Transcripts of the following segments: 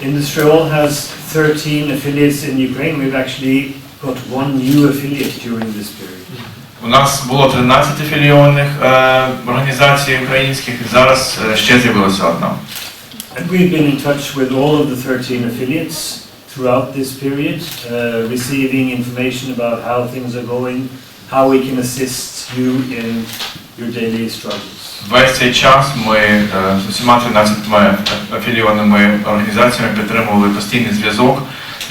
Industrial has 13 affiliates in Ukraine. We've actually got one new affiliate during this period. У нас було 13 афілійованих е, організацій українських, і зараз е, ще з'явилася одна. And we've been in touch with all of the 13 affiliates throughout this period, uh, receiving information about how things are going, how we can assist you in your daily struggles. Весь цей час ми е, з усіма 13 афілійованими організаціями підтримували постійний зв'язок,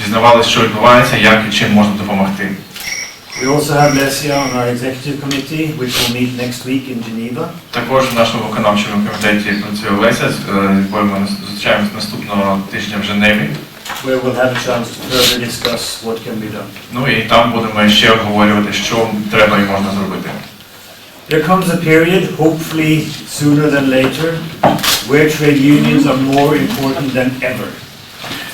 дізнавалися, що відбувається, як і чим можна допомогти. We also have Lesia on our executive committee, which will meet next week in Geneva. Також в нашому виконавчому комітеті працює Леся, з е, якою ми зустрічаємось наступного тижня в Женеві. where we'll have a chance to further discuss what can be done. Ну і там будемо ще обговорювати, що треба і можна зробити. There comes a period, hopefully sooner than later, where trade unions are more important than ever.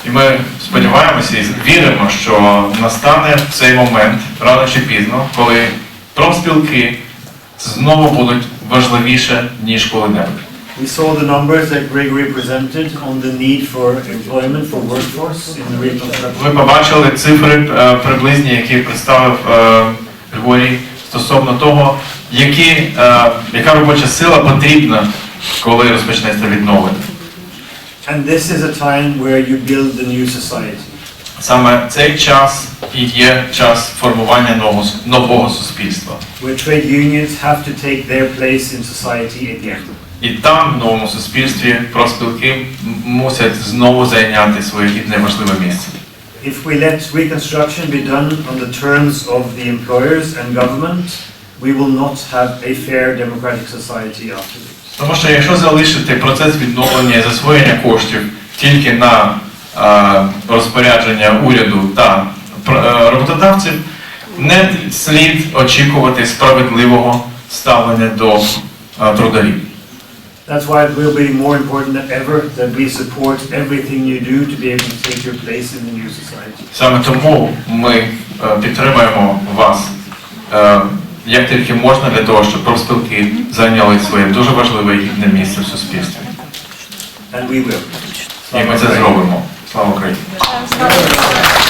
І ми сподіваємося і віримо, що настане цей момент рано чи пізно, коли профспілки знову будуть важливіше ніж коли-небудь. We saw the numbers that Gregory presented on the need for employment for workforce in the reconstruction. Ви побачили цифри е, приблизні, які представив е, Григорій стосовно того, які, е, яка робоча сила потрібна, коли розпочнеться відновлення. And this is a time where you build the new society. Саме цей час і є час формування нового, нового суспільства. where trade unions have to take their place in society again. І там, в новому суспільстві, профспілки м- мусять знову зайняти своє гідне важливе місце. If we let reconstruction be done on the terms of the employers and government, we will not have a fair democratic society afterwards. Тому що якщо залишити процес відновлення і засвоєння коштів тільки на е, розпорядження уряду та е, роботодавців, не слід очікувати справедливого ставлення до е, трударів. That's why it will be more important than ever that we support everything you do to be able to take your place in the new society. Саме тому ми е, підтримуємо вас е, як тільки можна для того, щоб профспілки зайняли своє дуже важливе і гідне місце в суспільстві. And we will. І ми це зробимо. Слава Україні! Слава Україні!